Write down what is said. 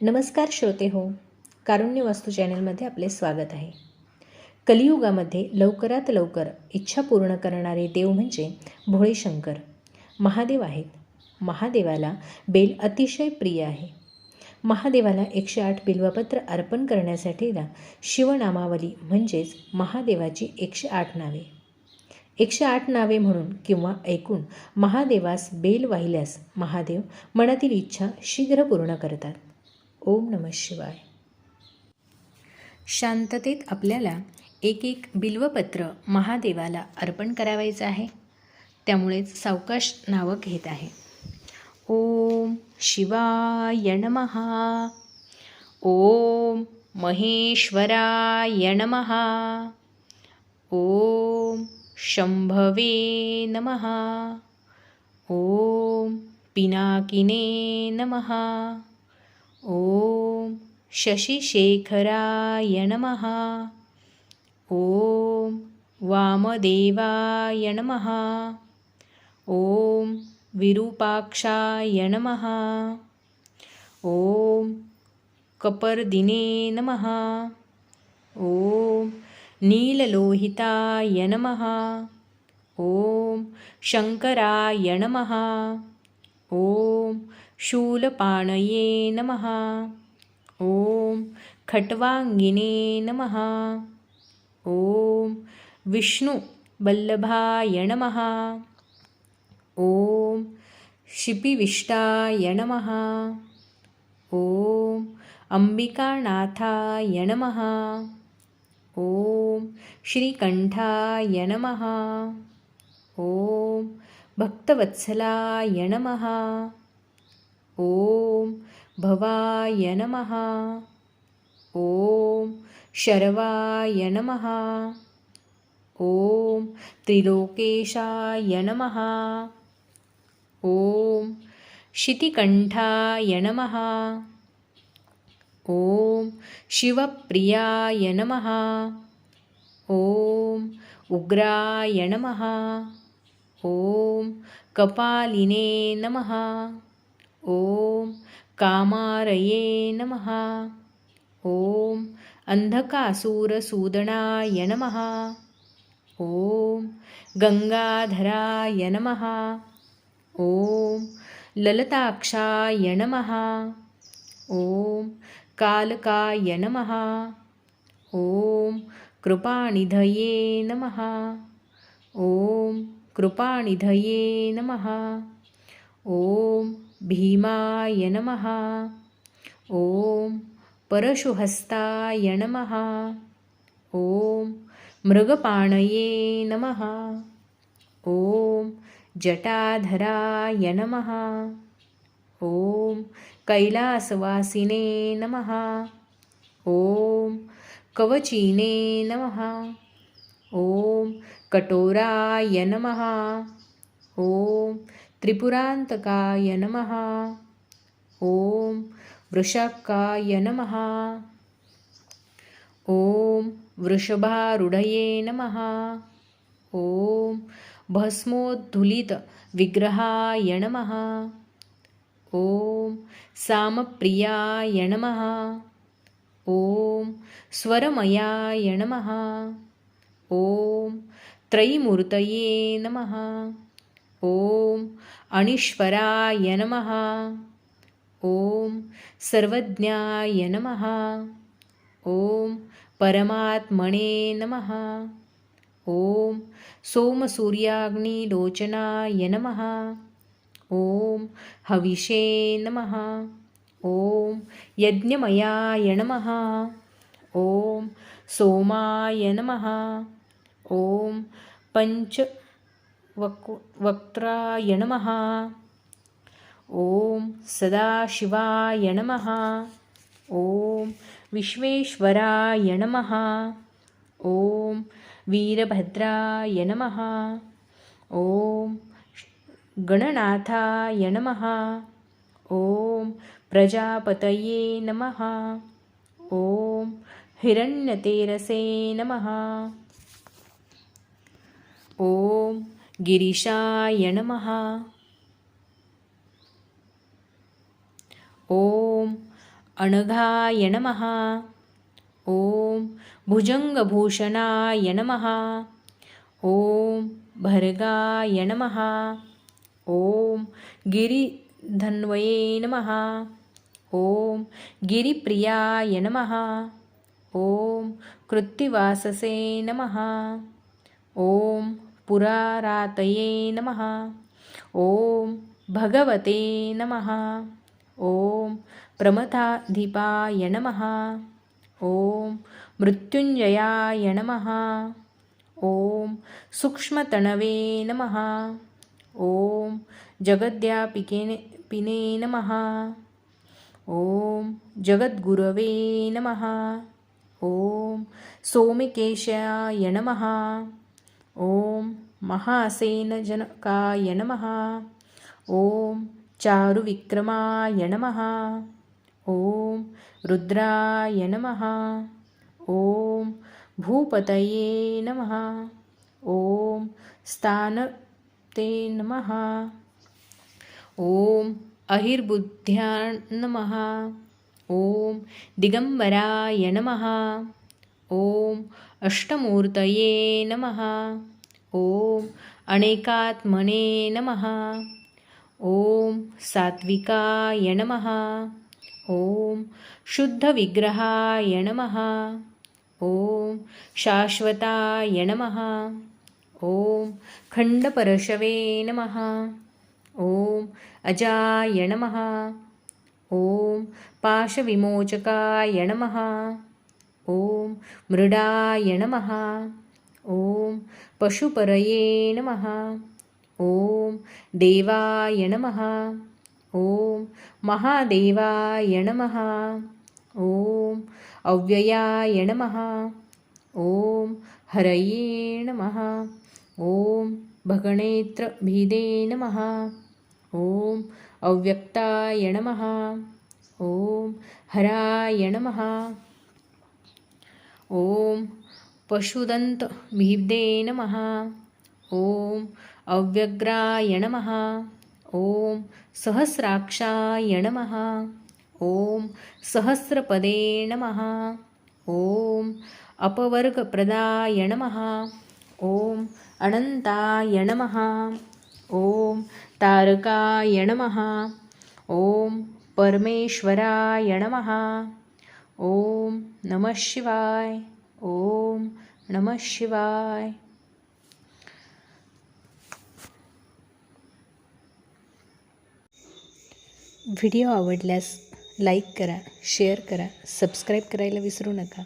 नमस्कार श्रोते हो कारुण्य वास्तू चॅनलमध्ये आपले स्वागत आहे. कलियुगामध्ये लवकरात लवकर इच्छा पूर्ण करणारे देव म्हणजे भोळेशंकर. महादेव आहेत. महादेवाला बेल अतिशय प्रिय आहे. महादेवाला एकशे आठ बिल्वपत्र अर्पण करण्यासाठीला शिवनामावली म्हणजेच महादेवाची एकशे आठ नावे. एकशे आठ नावे म्हणून किंवा ऐकून महादेवास बेल वाहिल्यास महादेव मनातील इच्छा शीघ्र पूर्ण करतात. ओम नम शिवाय. शांततेत आपल्याला एक एक बिल्वपत्र महादेवाला अर्पण करावायचं आहे. त्यामुळेच सावकाश नावं घेत आहे. ओम शिवाय नमहा ओम महेश्वराय नमहा ओम शंभवे नमः. ओम पिनाकिने नमः. शशिशेखराय नमः। ॐ वामदेवाय नमः। ॐ विरूपाक्षाय नमः। ॐ कपर्दिने नमः। ॐ नीललोहिताय नमः। ॐ शङ्कराय नमः। ॐ शूलपाणये नमः ॐ खट्वाङ्गिने नमः। ॐ विष्णुवल्लभाय नमः। ॐ शिपिविष्टाय नमः। ॐ अम्बिकानाथाय नमः। ॐ श्रीकण्ठाय नमः। ॐ भक्तवत्सलाय नमः। ॐ भवाय नमः। ॐ शर्वाय नमः। ॐ त्रिलोकेशाय नमः। ॐ शितिकण्ठाय नमः। ॐ शिवप्रियाय नमः। ॐ उग्राय नमः। ॐ कपालिने नमः। ॐ कामारये नमः। ॐ अन्धकासूरसूदनाय नमः। ॐ गङ्गाधराय नमः। ॐ ललताक्षाय नमः। ॐ कालकाय नमः। ॐ कृपानिधये नमः। ॐ कृपानिधये नमः। ॐ भीमाय नमः। ॐ परशुहस्ताय नमः। ॐ मृगपाणये नमः। ॐ जटाधराय नमः। ॐ कैलासवासिने नमः। ॐ कवचिने नमः। ॐ कटोराय नमः। ॐ त्रिपुरान्तकाय नमः। ॐ वृषकाय नमः। ॐ वृषभारूढये नमः। ॐ भस्मोद्धुलितविग्रहाय नमः। ॐ सामप्रियाय नमः। ॐ स्वरमयाय नमः। ॐ त्रयीमूर्तये नमः ॐ अणीश्वराय नमः। ॐ सर्वज्ञाय नमः। ॐ परमात्मने नमः। ॐ सोमसूर्याग्निलोचनाय नमः। ॐ हविषे नमः। ॐ यज्ञमयाय नमः। ॐ सोमाय नमः। ॐ पञ्च वक् वक्त्राय नमः। ॐ सदाशिवाय नमः। ॐ विश्वेश्वराय नमः। ॐ वीरभद्राय नमः। ॐ गणनाथाय नमः। ॐ प्रजापतये नमः। ॐ हिरण्यतेरसे नमः। ॐ गिरीशाय नमः। ॐ अनघाय नमः। ॐ भुजङ्गभूषणाय नमः। ॐ भर्गाय नमः। ॐ गिरिधन्वये नमः। ॐ गिरिप्रियाय नमः। ॐ कृत्तिवाससे नमः। ॐ पुरारातये नमः। ॐ भगवते नमः। ॐ प्रमथाधिपाय नमः। ॐ मृत्युञ्जयाय नमः। ॐ सूक्ष्मतणवे नमः। ॐ जगद्व्यापिके पिने नमः। ॐ जगद्गुरवे नमः। ॐ सोमिकेशाय नमः ॐ महासेनजनकाय नमः। ॐ चारुविक्रमाय नमः। ॐ रुद्राय नमः। ॐ भूपतये नमः। ॐ स्थानते नमः। ॐ अहिर्बुद्ध्या नमः। ॐ दिगम्बराय नमः ॐ अष्टमूर्तये नमः। ॐ अनेकात्मने नमः। ॐ सात्विकाय नमः। ॐ शुद्धविग्रहाय नमः। ॐ शाश्वताय नमः। ॐ खण्डपरशवे नमः। ॐ अजाय नमः। ॐ पाशविमोचकाय नमः ॐ मृडाय नमः। ॐ पशुपरये नमः। ॐ देवाय नमः। ॐ महादेवाय नमः। ॐ अव्ययाय नमः। ॐ हरये नमः। ॐ भगणेत्रभिदे नमः। ॐ अव्यक्ताय नमः। ॐ हराय नमः ॐ पशुदन्तभिब्दे नमः। ॐ अव्यग्राय नमः। ॐ सहस्राक्षाय नमः। ॐ सहस्रपदे नमः। ॐ अपवर्गप्रदाय नमः। ॐ अनन्ताय नमः। ॐ तारकाय नमः। ॐ परमेश्वराय नमः ॐ नमः शिवाय, ओम नमः शिवाय। वीडियो आवडल्यास लाईक करा शेअर करा सबस्क्राईब करायला विसरू नका.